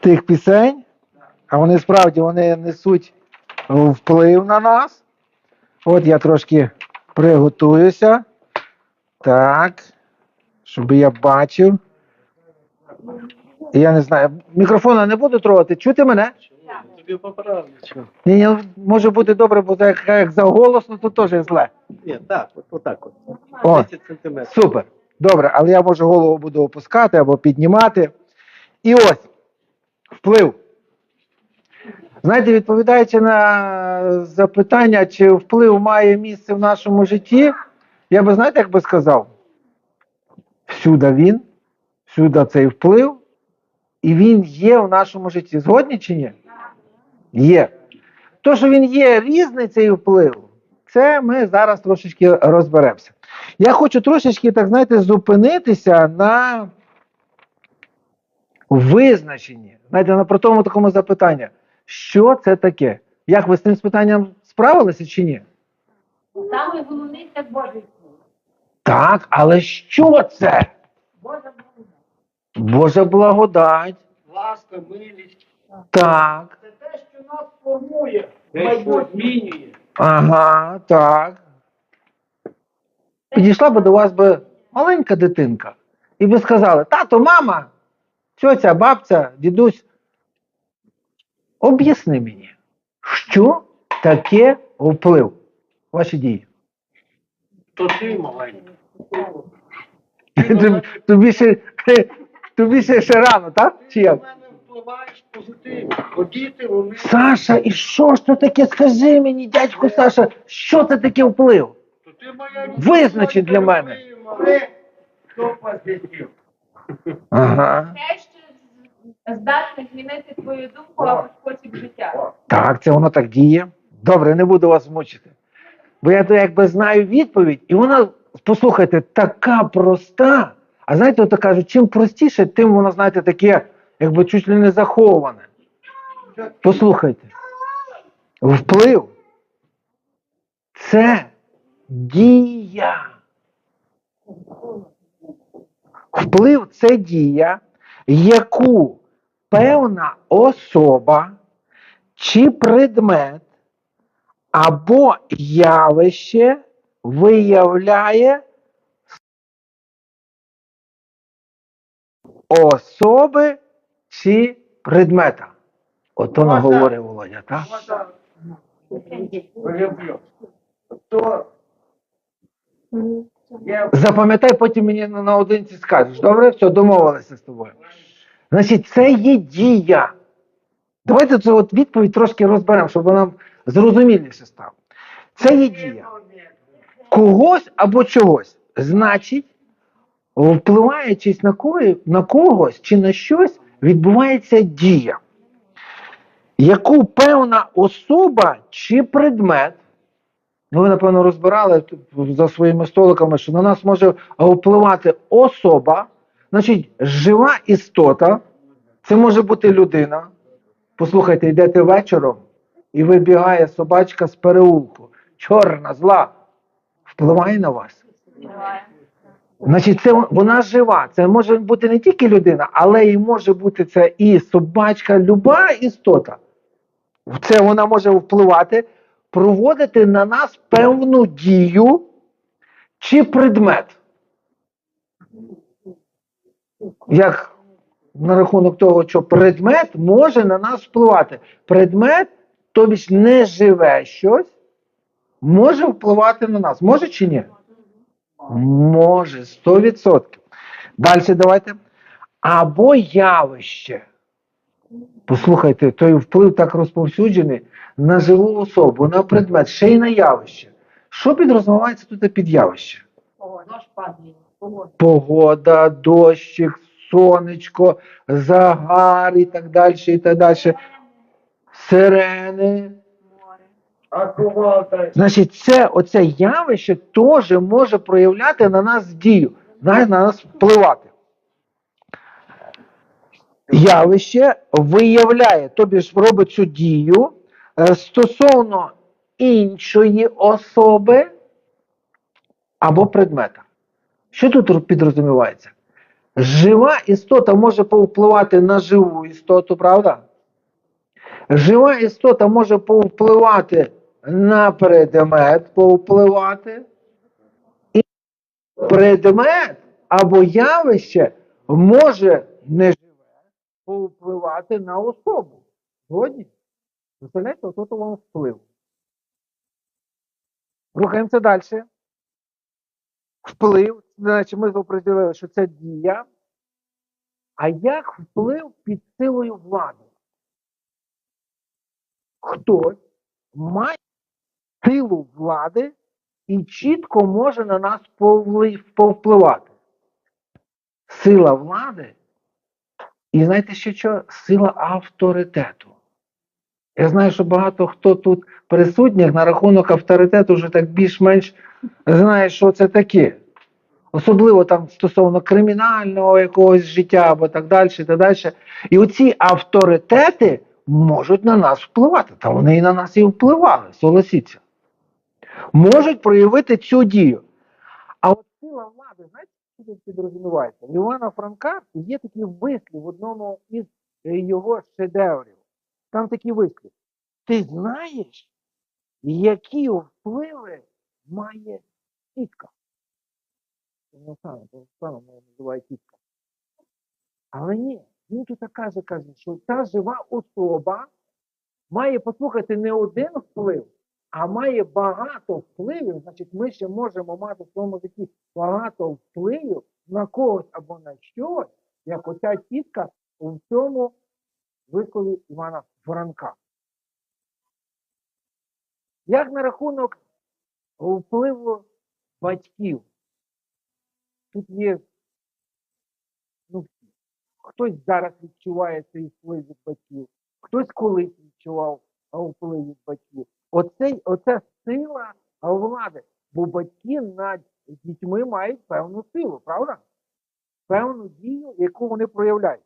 тих пісень, а вони справді вони несуть вплив на нас. От я трошки приготуюся. Так. Щоб я бачив. Я не знаю, мікрофона не буду трогати. Чути мене? Тобі поправлю. Ні, може бути добре, бо як, як заголосно, то теж зле. Ні, так, от, отак от. О, 10 сантиметрів. Супер. Добре, але я може голову буду опускати або піднімати. І ось вплив. Знаєте, відповідаючи на запитання, чи вплив має місце в нашому житті, я би знаєте, як би сказав? Всюди він, всюди цей вплив, і він є в нашому житті. Згодні чи ні? Є. То, що він є різний цей вплив, це ми зараз трошечки розберемося. Я хочу трошечки, так знаєте, зупинитися на визначенні. Знаєте, на простому такому запитанні. Що це таке? Як ви з цим питанням справилися чи ні? Саме головний це Божий слово. Так, але що це? Божа благодать. Божа благодать. Ласка, милість. Так. Це те, що нас формує, майбутнє змінює. Ага, так. Підійшла би до вас би маленька дитинка, і би сказали: тато, мама, тьотя, бабця, дідусь, об'ясни мені, що таке вплив? Ваші дії. То ти маленький. Тобі- Тобі ще, тобі ще, ще рано, так? Чи Ти як? на мене впливаєш позитивно. Бо діти, вони... Саша, і що ж це таке? Скажи мені, дядько Саша, що це таке вплив? То ти моя Визначи для мене. Ти то позитив. Ага. Те, що з- здатне змінити твою думку або спосіб життя. Так, це воно так діє. Добре, не буду вас мучити. Бо я то якби знаю відповідь, і вона, послухайте, така проста. А знаєте, от кажуть, чим простіше, тим воно, знаєте, таке, якби чуть ли не заховане. Послухайте. Вплив це дія. Вплив це дія, яку певна особа чи предмет або явище виявляє особи чи предмета. Ото наговорив Володя, так? Люблю. То Запам'ятай, потім мені на- наодинці скажеш. Добре? Все, домовилися з тобою. Значить, це є дія. Давайте цю от відповідь трошки розберемо, щоб нам зрозуміліше стало. Це є дія. Когось або чогось. Значить, впливаючись на, кої, на когось чи на щось, відбувається дія, яку певна особа чи предмет, ви, напевно, розбирали за своїми столиками, що на нас може впливати особа, значить, жива істота, це може бути людина. Послухайте, йдете вечором і вибігає собачка з переулку. Чорна, зла. Впливає на вас. Значить, це вона жива. Це може бути не тільки людина, але і може бути це і собачка, люба істота. Це вона може впливати, проводити на нас певну дію чи предмет. Як на рахунок того, що предмет може на нас впливати. Предмет, тобі ж не живе щось, може впливати на нас. Може чи ні? Може, 100%. Далі давайте. Або явище. Послухайте, той вплив так розповсюджений на живу особу, на предмет, ще й на явище. Що підрозумівається тут під явище? Погода. Погода, дощик, сонечко, загар і так далі, і так далі. Сирени. Море. Значить, це оце явище теж може проявляти на нас дію, на, на нас впливати. Явище виявляє, тобі ж робить цю дію е, стосовно іншої особи або предмета. Що тут підрозумівається? Жива істота може повпливати на живу істоту, правда? Жива істота може повпливати на предмет, повпливати. І предмет або явище може неживе повпливати на особу. Згодні? Представляєте, от вам вплив. Рухаємося далі. Вплив, значить ми определили, що це дія. А як вплив під силою влади? Хтось має силу влади і чітко може на нас повпливати. Сила влади. І знаєте ще що? Сила авторитету. Я знаю, що багато хто тут присутніх на рахунок авторитету вже так більш-менш знає, що це таке. Особливо там стосовно кримінального якогось життя або так далі. Так далі. І оці авторитети можуть на нас впливати. Та вони і на нас і впливали, согласіться. Можуть проявити цю дію. А от сила влади, знаєте, що підрозумівається? Івана Франка є такий вислів в одному із е, його шедеврів. Там такий вислів. Ти знаєш, які впливи має тітка? Ну, тітка. Але ні, він тут каже, каже, що та жива особа має послухати не один вплив, а має багато впливів. Значить, ми ще можемо мати в своєму житті багато впливів на когось або на щось, як оця тітка у цьому вислові Івана Франка. Як на рахунок впливу батьків? Тут є ну, хтось зараз відчуває цей вплив від батьків, хтось колись відчував вплив від батьків. Оцей, оця сила влади. Бо батьки над дітьми мають певну силу, правда? Певну дію, яку вони проявляють.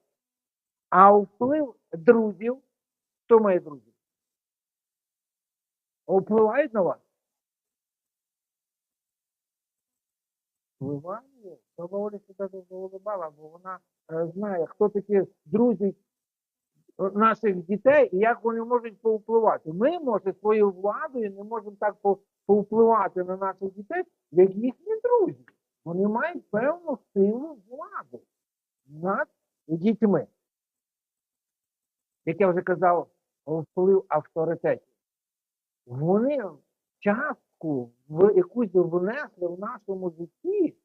А вплив друзів, хто має друзів? Впливають на вас? Впливає, доволі себе заулибала, бо вона е, знає, хто такі друзі наших дітей і як вони можуть повпливати. Ми, може, своєю владою не можемо так повпливати на наших дітей, як їхні друзі. Вони мають певну силу влади над дітьми. Як я вже казав, вплив авторитетів. Вони частку в якусь внесли в нашому житті,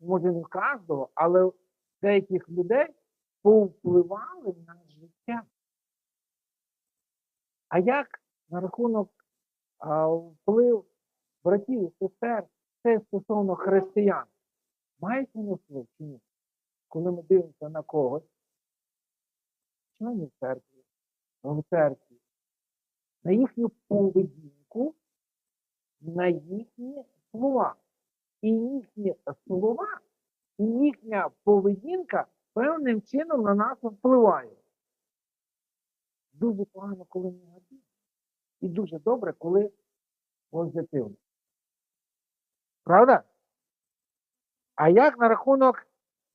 може не кожного, але деяких людей повпливали на життя. А як на рахунок а, вплив братів і сестер, це стосовно християн? Мають вони вплив чи ні? Коли ми дивимося на когось, членів церкви, в церкві, на їхню поведінку, на їхні слова. І їхні слова, і їхня поведінка певним чином на нас впливає. Дуже погано, коли негативно. І дуже добре, коли позитивно. Правда? А як на рахунок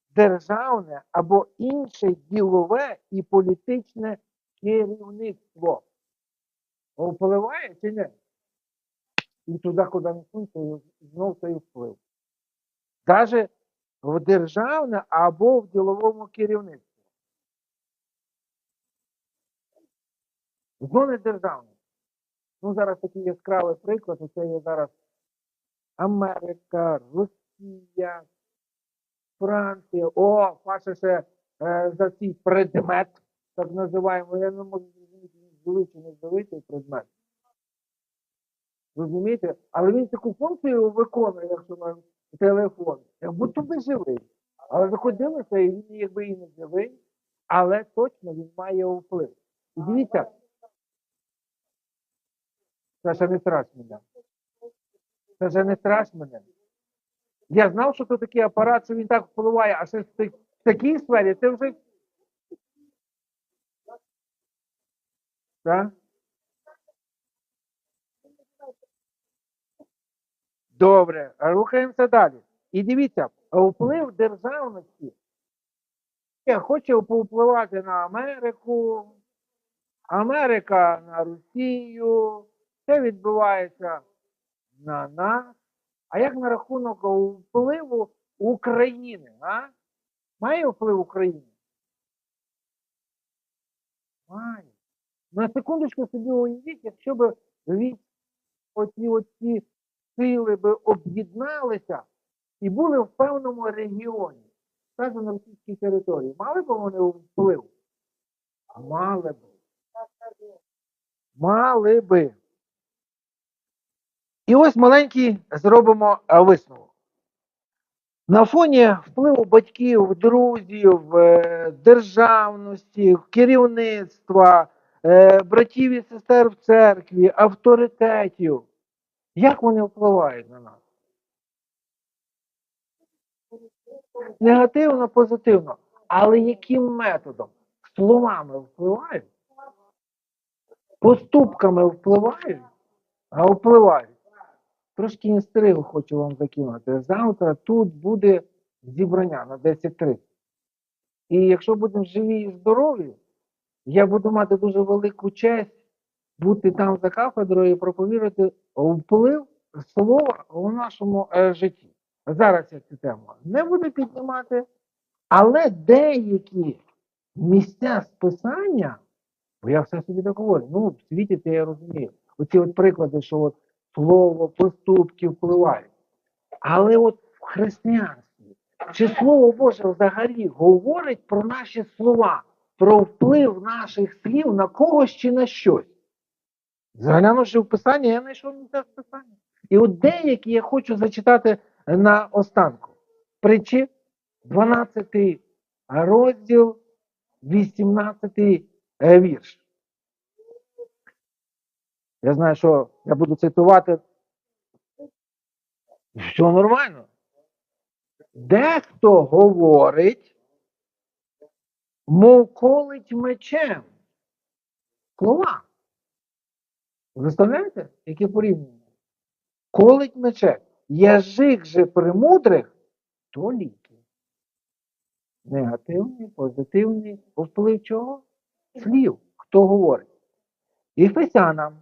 державне або інше ділове і політичне керівництво? Впливає чи ні? І туди, куди не сунься, знов цей вплив. Навіть в державне або в діловому керівництві. Зони державне. Ну, зараз такий яскравий приклад, це є зараз Америка, Росія, Франція. О, Паша ще е, за цей предмет, так називаємо. Я не можу зрозуміти, він чи не цей предмет. Розумієте? Але він таку функцію виконує, якщо на телефон, як будто би живий. Але заходилося, і він якби і не живий, але точно він має вплив. І дивіться, Саша, не страш мене. Саша, не страш мене. Я знав, що це такий апарат, що він так впливає, а ще в такій сфері це вже. Так? Добре, рухаємося далі. І дивіться, вплив державності Є, хоче повпливати на Америку, Америка на Росію. Це відбувається на нас. А як на рахунок впливу України? А? Має вплив України? Має. На секундочку собі уявіть, якщо б від оці, оці сили би об'єдналися і були в певному регіоні, скажімо, на російській території, мали б вони вплив? Мали б. Мали би. І ось маленький зробимо е, висновок. На фоні впливу батьків, друзів, е, державності, керівництва, е, братів і сестер в церкві, авторитетів. Як вони впливають на нас? Негативно, позитивно. Але яким методом? Словами впливають? Поступками впливають? А впливають. Трошки інстригу хочу вам закинути. Завтра тут буде зібрання на 10.30. І якщо будемо живі і здорові, я буду мати дуже велику честь бути там за кафедрою і проповідати вплив слова у нашому е, житті. Зараз я цю тему не буду піднімати, але деякі місця списання, бо я все собі так говорю, ну в світі це я розумію. Оці от приклади, що от слово, поступки впливають. Але от в християнстві, чи слово Боже взагалі говорить про наші слова, про вплив наших слів на когось чи на щось? Заглянувши в Писання, я знайшов місця з Писання. І от деякі я хочу зачитати на останку. Притчі, 12 розділ, 18 е, вірш. Я знаю, що я буду цитувати. Все нормально. Дехто говорить, мов колить мечем. Слова. Представляєте, яке порівняння? Колить мечем. Язик же премудрих, то ліки. Негативний, позитивний вплив чого? Слів. Хто говорить? Ефесянам,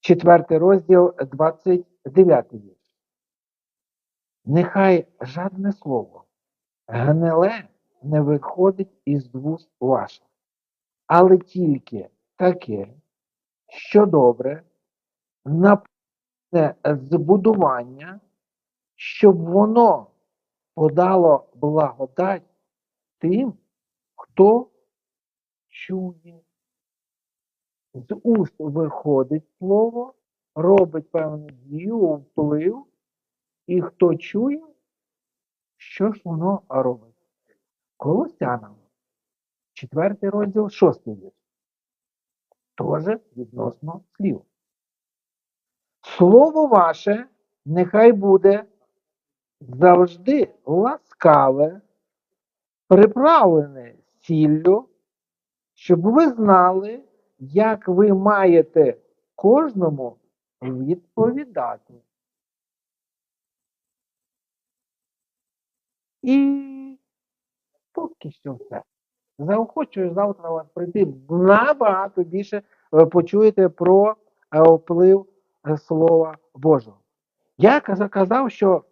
4 розділ, 29 вірш. Нехай жадне слово гниле не виходить із вуст ваших, але тільки таке, що добре, наповне збудування, щоб воно подало благодать тим, хто чує. З уст виходить слово, робить певну дію, вплив, і хто чує, що ж воно робить? Колосянам, 4 розділ, 6 вірш. Теж відносно слів. Слово ваше нехай буде завжди ласкаве, приправлене сіллю, щоб ви знали, як ви маєте кожному відповідати. І поки що все. Заохочую завтра вас прийти набагато більше е, почуєте про е, вплив е, Слова Божого. Я казав, що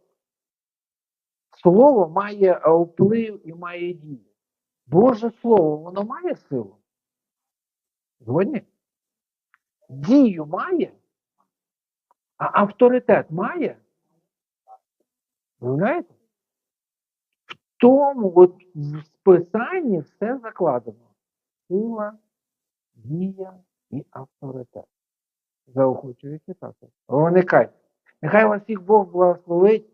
слово має вплив і має дію. Боже Слово, воно має силу. Згодні? Дію має, а авторитет має. Ви знаєте? Тому от в списанні все закладено. Сила, дія і авторитет. Заохочую читати. Виникайте. Нехай вас всіх Бог благословить,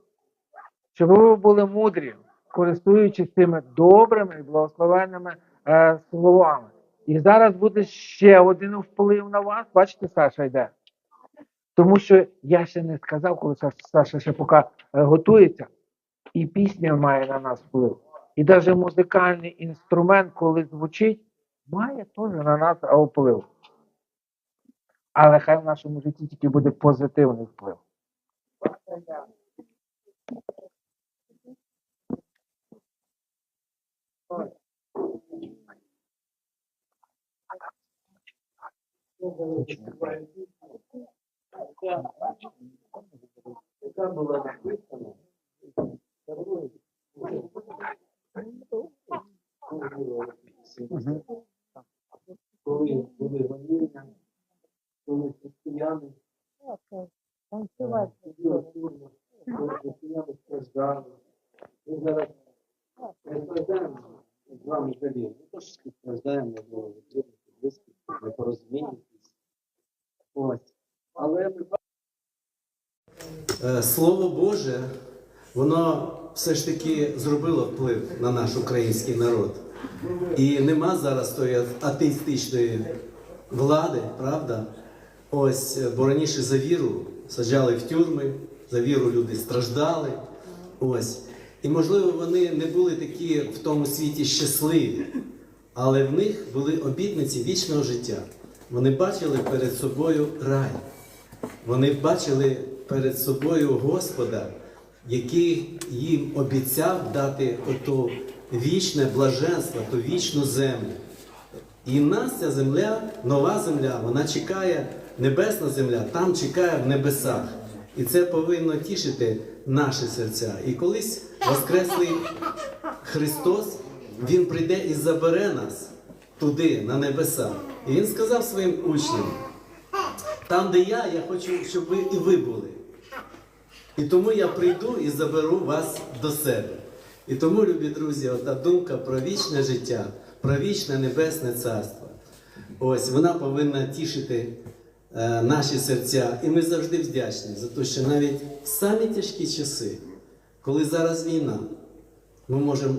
щоб ви були мудрі, користуючись цими добрими і благословенними е, словами. І зараз буде ще один вплив на вас. Бачите, Саша йде. Тому що я ще не сказав, коли Саша, Саша ще поки е, готується, і пісня має на нас вплив. І навіть музикальний інструмент, коли звучить, має теж на нас вплив. Але хай в нашому житті тільки буде позитивний вплив. Яка була написана? Коли були гоніння, коли християни коли християни страждали. Ми зараз не страждаємо з вами взагалі. Ми теж страждаємо бо близько, непорозуміння. Ось. Але ми Е, Слово Боже, воно все ж таки зробило вплив на наш український народ. І нема зараз тої атеїстичної влади, правда? Ось, е, бо раніше за віру саджали в тюрми, за віру люди страждали. Ось. І можливо, вони не були такі в тому світі щасливі, але в них були обітниці вічного життя. Вони бачили перед собою рай. Вони бачили перед собою Господа, який їм обіцяв дати ото вічне блаженство, ту вічну землю. І нас ця земля, нова земля, вона чекає, небесна земля, там чекає в небесах. І це повинно тішити наші серця. І колись Воскреслий Христос, Він прийде і забере нас туди, на небеса. І Він сказав своїм учням, там, де я, я хочу, щоб ви і ви були. І тому я прийду і заберу вас до себе. І тому, любі друзі, ота думка про вічне життя, про вічне небесне царство. Ось вона повинна тішити е, наші серця. І ми завжди вдячні за те, що навіть в самі тяжкі часи, коли зараз війна, ми можемо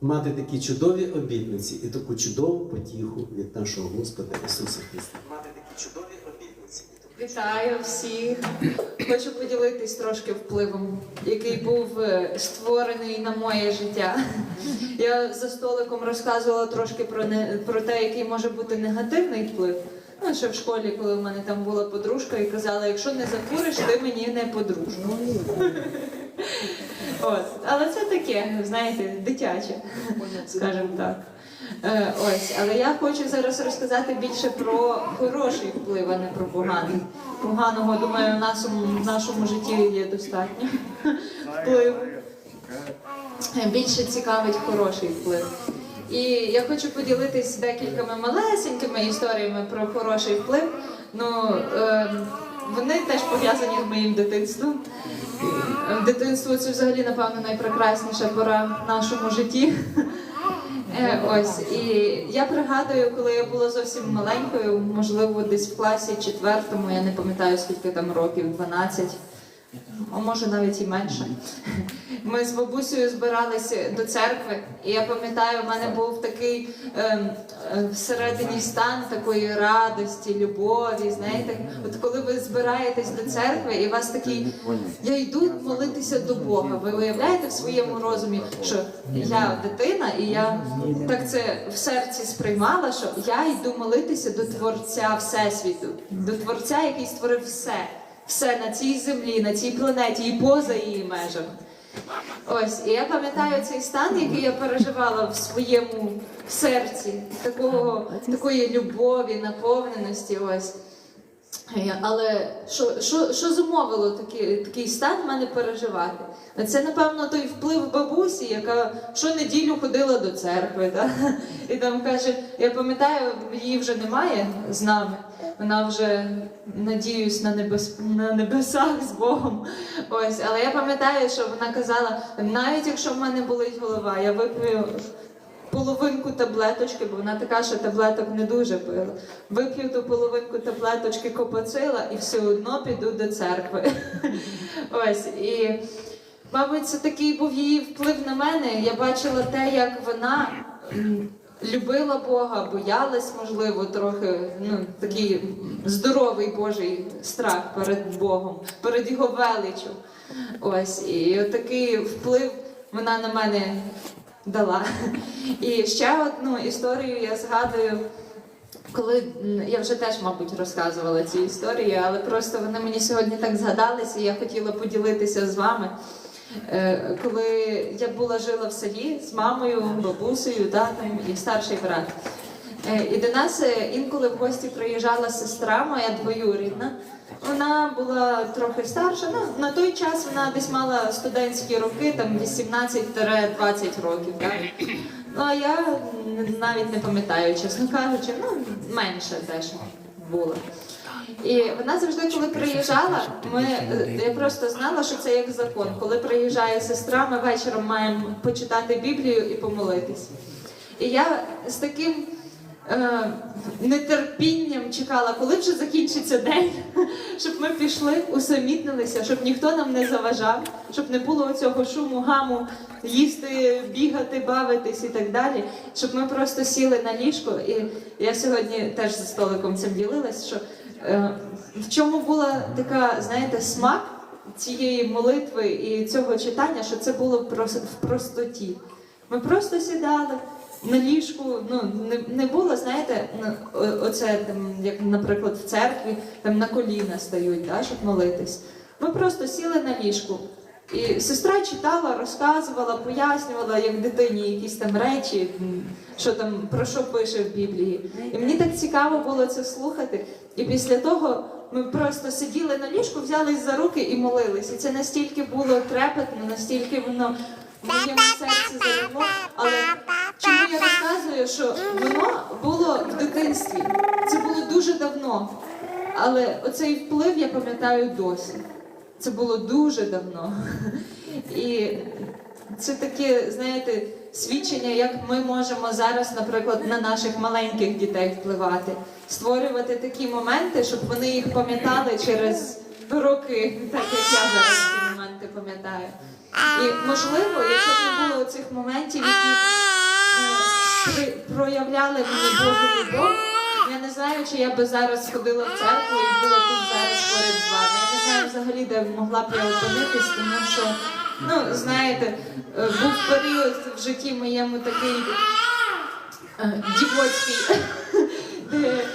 мати такі чудові обітниці і таку чудову потіху від нашого Господа Ісуса Христа. Мати такі чудові Вітаю всіх. Хочу поділитись трошки впливом, який був е, створений на моє життя. Я за столиком розказувала трошки про не про те, який може бути негативний вплив. Ну, ще в школі, коли в мене там була подружка, і казала, якщо не закуриш, ти мені не подружка. От. Але це таке, знаєте, дитяче, скажімо так. Е, ось, але я хочу зараз розказати більше про хороший вплив, а не про поганий. Поганого, думаю, в нашому, в нашому житті є достатньо впливу. Е, Більше цікавить хороший вплив. І я хочу поділитись декількома малесенькими історіями про хороший вплив. Ну, е, вони теж пов'язані з моїм дитинством. Е, Дитинство це взагалі, напевно, найпрекрасніша пора в нашому житті. Е, Ось і я пригадую, коли я була зовсім маленькою, можливо, десь в класі четвертому, я не пам'ятаю скільки там років, 12, а може навіть і менше. Ми з бабусею збиралися до церкви, і я пам'ятаю, в мене був такий ем, е, всередині стан такої радості, любові. Знаєте, от коли ви збираєтесь до церкви, і вас такий я йду молитися до Бога. Ви уявляєте в своєму розумі, що я дитина, і я так це в серці сприймала, що я йду молитися до Творця Всесвіту, до Творця, який створив все, все на цій землі, на цій планеті і поза її межами. Ось, і я пам'ятаю цей стан, який я переживала в своєму серці, такого, такої любові, наповненості. Ось. Е, Але що, що, що зумовило такий, такий стан в мене переживати? Це, напевно, той вплив бабусі, яка щонеділю ходила до церкви. Да? І там каже, я пам'ятаю, її вже немає з нами. Вона вже надіюсь на, небес, на небесах з Богом. Ось, але я пам'ятаю, що вона казала, навіть якщо в мене болить голова, я вип'ю половинку таблеточки, бо вона така, що таблеток не дуже пила. Вип'ю ту половинку таблеточки копоцила і все одно піду до церкви. Ось і. Мабуть, це такий був її вплив на мене. Я бачила те, як вона любила Бога, боялась, можливо, трохи ну, такий здоровий Божий страх перед Богом, перед його величчю. Ось, і такий вплив вона на мене дала. І ще одну історію я згадую. Коли я вже теж, мабуть, розказувала ці історії, але просто вони мені сьогодні так згадалися, і я хотіла поділитися з вами. Е, Коли я була жила в селі з мамою, бабусею, татом і старший брат. Е, І до нас е, інколи в гості приїжджала сестра, моя двоюрідна. Вона була трохи старша. Ну, на той час вона десь мала студентські роки, там 18-20 років. Так? Ну а я навіть не пам'ятаю, чесно кажучи, ну менше теж було. І вона завжди, коли приїжджала, ми е, я просто знала, що це як закон. Коли приїжджає сестра, ми вечором маємо почитати Біблію і помолитись. І я з таким е, нетерпінням чекала, коли вже закінчиться день, щоб ми пішли, усамітнилися, щоб ніхто нам не заважав, щоб не було цього шуму, гаму, їсти, бігати, бавитись і так далі. Щоб ми просто сіли на ліжко. І я сьогодні теж за столиком цим ділилась, що в чому була така, знаєте, смак цієї молитви і цього читання, що це було в простоті. Ми просто сідали на ліжку, ну не, було, знаєте, оце там, як, наприклад, в церкві там на коліна стають, да, щоб молитись. Ми просто сіли на ліжку. І сестра читала, розказувала, пояснювала, як дитині якісь там речі, що там про що пише в Біблії. І мені так цікаво було це слухати. І після того ми просто сиділи на ліжку, взялись за руки і молились. І це настільки було трепетно, настільки воно в моєму серці заробло. Але чому я розказую, що воно було в дитинстві? Це було дуже давно. Але оцей вплив я пам'ятаю досі. Це було дуже давно. І це таке, знаєте, свідчення, як ми можемо зараз, наприклад, на наших маленьких дітей впливати, створювати такі моменти, щоб вони їх пам'ятали через роки, так як я зараз ці моменти пам'ятаю. І можливо, якщо б не було цих моментів, які е, проявляли мені Божу любов, знаю, чи я би зараз ходила в церкву і була тут зараз поряд вами. Я не знаю взагалі, де могла б я опинитись, тому що, ну, знаєте, е, був період в житті моєму такий е, дівоцький, де е,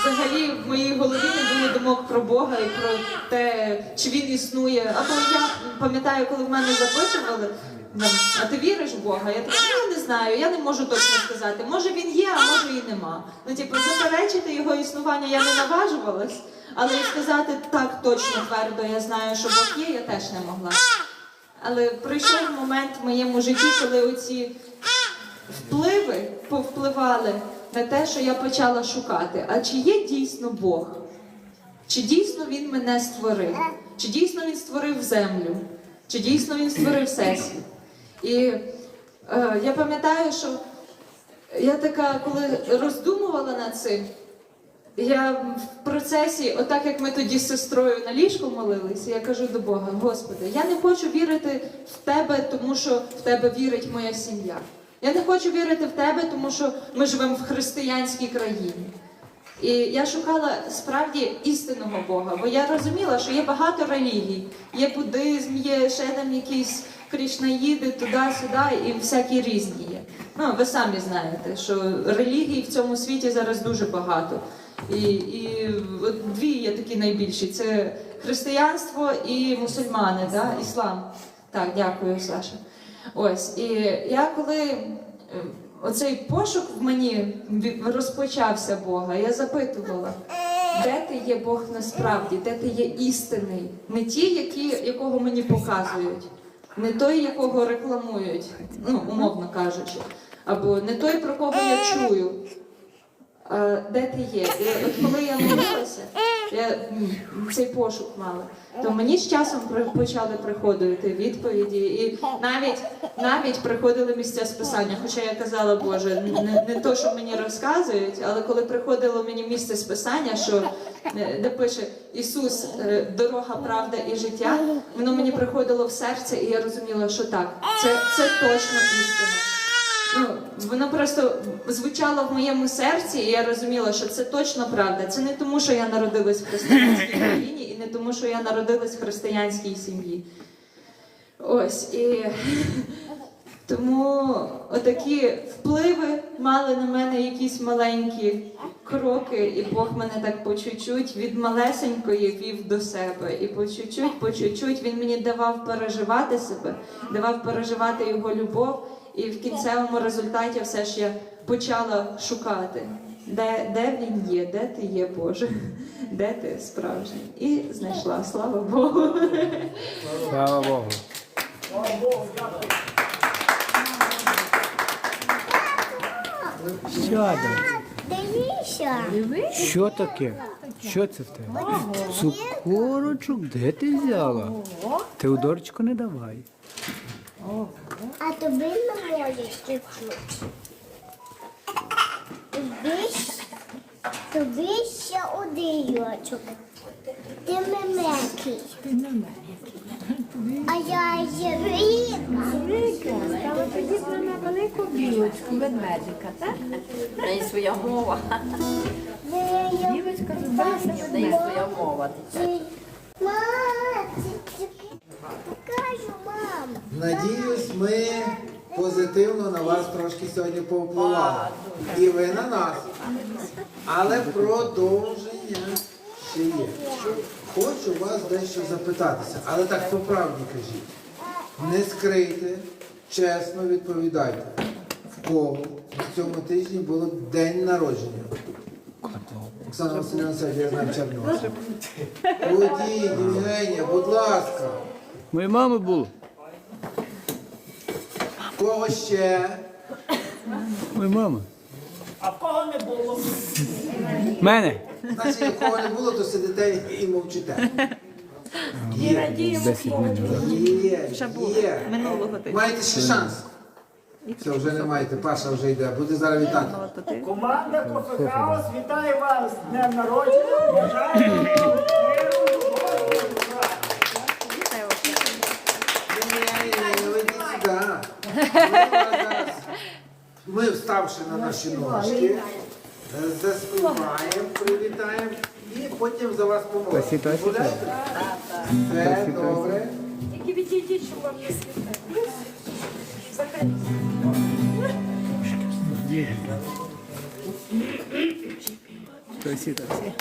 взагалі в моїй голові не було думок про Бога і про те, чи він існує. Або я пам'ятаю, коли в мене запитували. А ти віриш в Бога? Я така, «Ну, я не знаю, я не можу точно сказати. Може він є, а може і нема. Ну, типу, заперечити його існування я не наважувалась, але і сказати так точно твердо, я знаю, що Бог є, я теж не могла. Але прийшов момент в моєму житті, коли оці впливи повпливали на те, що я почала шукати. А чи є дійсно Бог? Чи дійсно він мене створив? Чи дійсно він створив землю? Чи дійсно він створив всесвіт? І е, я пам'ятаю, що я така, коли роздумувала над цим, я в процесі, отак як ми тоді з сестрою на ліжку молилися, я кажу до Бога: Господи, я не хочу вірити в тебе, тому що в тебе вірить моя сім'я. Я не хочу вірити в тебе, тому що ми живемо в християнській країні. І я шукала справді істинного Бога, бо я розуміла, що є багато релігій. Є буддизм, є ще там якісь кришнаїди, туди-сюди, і всякі різні є. Ну, ви самі знаєте, що релігій в цьому світі зараз дуже багато. І, і от дві є такі найбільші: це християнство і мусульмани, да? іслам. Так, дякую, Саша. Ось, і я коли е, оцей пошук в мені розпочався Бога, я запитувала, де ти є Бог насправді, де ти є істинний, не ті, які, якого мені показують, не той, якого рекламують, ну, умовно кажучи, або не той, про кого я чую. А, де ти є? І от коли я молилася, я цей пошук мала, то мені з часом при- почали приходити відповіді, і навіть навіть приходили місця списання. Хоча я казала, Боже, не, не то, що мені розказують, але коли приходило мені місце списання, що е, де пише Ісус, е, дорога, правда і життя, воно мені приходило в серце, і я розуміла, що так, це, це точно істина. Ну, воно просто звучало в моєму серці, і я розуміла, що це точно правда. Це не тому, що я народилась в християнській країні, і не тому, що я народилась в християнській сім'ї. Ось і тому отакі впливи мали на мене якісь маленькі, кроки, і Бог мене так по чуть-чуть від малесенької вів до себе. І по чуть-чуть, по чуть-чуть він мені давав переживати себе, давав переживати його любов. І в кінцевому результаті все ж я почала шукати, де, де він є, де ти є, Боже, де ти справжній. І знайшла, слава Богу. Слава Богу. Сядемо. Дивися. Що таке? Що це в тебе? Цукорочок, де ти взяла? Теодорчику не давай. А тобі не можеш чуть-чуть. Тобі, ще один ячок. Ти мемекий. А я є рідна. Стало подібно на велику білочку ведмедика, так? В неї своя мова. Білочка зробила В неї своя мова. Мама. Надіюсь, ми позитивно на вас трошки сьогодні повпливали. І ви на нас. Але продовження ще є. Хочу вас дещо запитатися, але так по правді кажіть. Не скрийте, чесно відповідайте. В кого в цьому тижні було день народження? Оксана Васильівна, сьогодні я знаю Чернова. Ходіть, Євгенія, будь ласка. Моєї мами було. Кого ще? Моя мама. А в кого не було? Мене. Значить, якого не було, то сидите і мовчите. Є, 10 минут. є, є. Маєте ще шанс. Все, вже не маєте, Паша вже йде, буде зараз вітати. Команда Кофе Хаус вітає вас з днем народження. Бажаю миру, любові, добра. Ні, ви йдіть сюди. Ми вас вставши на наші ножки, е, заспіваємо, привітаємо і потім за вас помолимося. Все добре. Тільки відійдіть, щоб вам не світило. Тосі, тосі.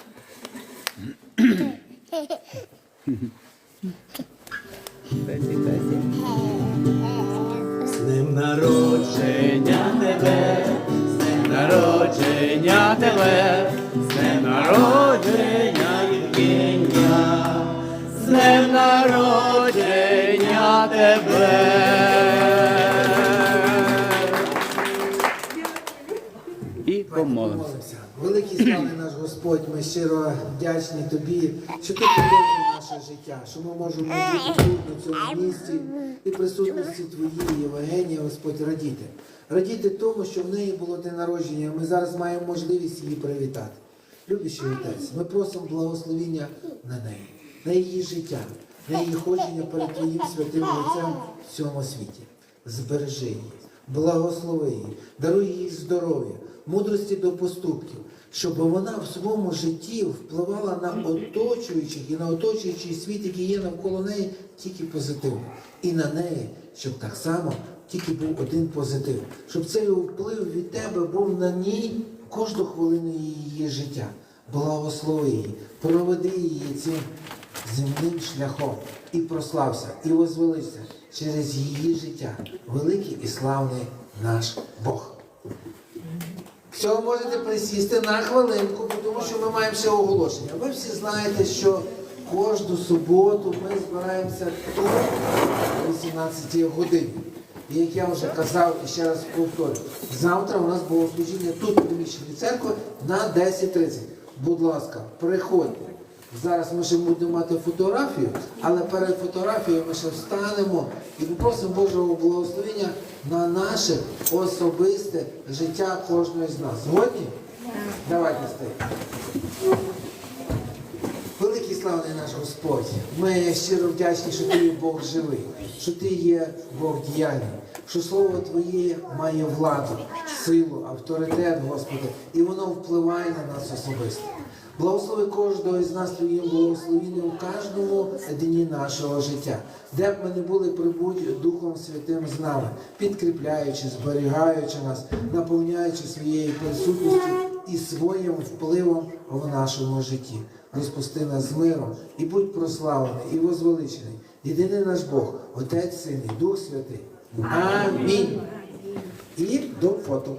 Тебе, з днем народження Євгенія, з днем народження тебе. І помолимося. Молимося. Великий славний наш Господь, ми щиро вдячні тобі, що ти продовжуєш наше життя, що ми можемо бути тут, на цьому місці, і присутності твоїй, Євгенія, Господь, радіти. Радіти тому, що в неї було день народження, ми зараз маємо можливість її привітати. Любящий отець, ми просимо благословіння на неї, на її життя, на її ходження перед Твоїм святим лицем в цьому світі. Збережи її, благослови її, даруй їй здоров'я, мудрості до поступків, щоб вона в своєму житті впливала на оточуючих і на оточуючий світ, який є навколо неї, тільки позитивно. І на неї, щоб так само тільки був один позитив, щоб цей вплив від тебе був на ній кожну хвилину її життя. Благослови її, проведи її цим земним шляхом і прослався, і возвеличся через її життя. Великий і славний наш Бог. Все, можете присісти на хвилинку, тому що ми маємо ще оголошення. Ви всі знаєте, що кожну суботу ми збираємося тут о 18 годині. І як я вже казав і ще раз повторю, завтра у нас було служіння тут у приміщенні церкви на 10.30. Будь ласка, приходьте. Зараз ми ще будемо мати фотографію, але перед фотографією ми ще встанемо і попросимо Божого благословення на наше особисте життя кожного з нас. Згодні? Давайте стоїмо. Славний наш Господь. Ми щиро вдячні, що ти є Бог живий, що ти є Бог діяльний, що Слово Твоє має владу, силу, авторитет, Господи, і воно впливає на нас особисто. Благослови кожного із нас твоїм благословінням у кожному дні нашого життя, де б ми не були прибудь Духом Святим з нами, підкріпляючи, зберігаючи нас, наповняючи своєю присутністю і своїм впливом в нашому житті. Розпусти нас з миром і будь прославлений і возвеличений. Єдиний наш Бог, Отець, Син і Дух Святий. Амінь. І до фото.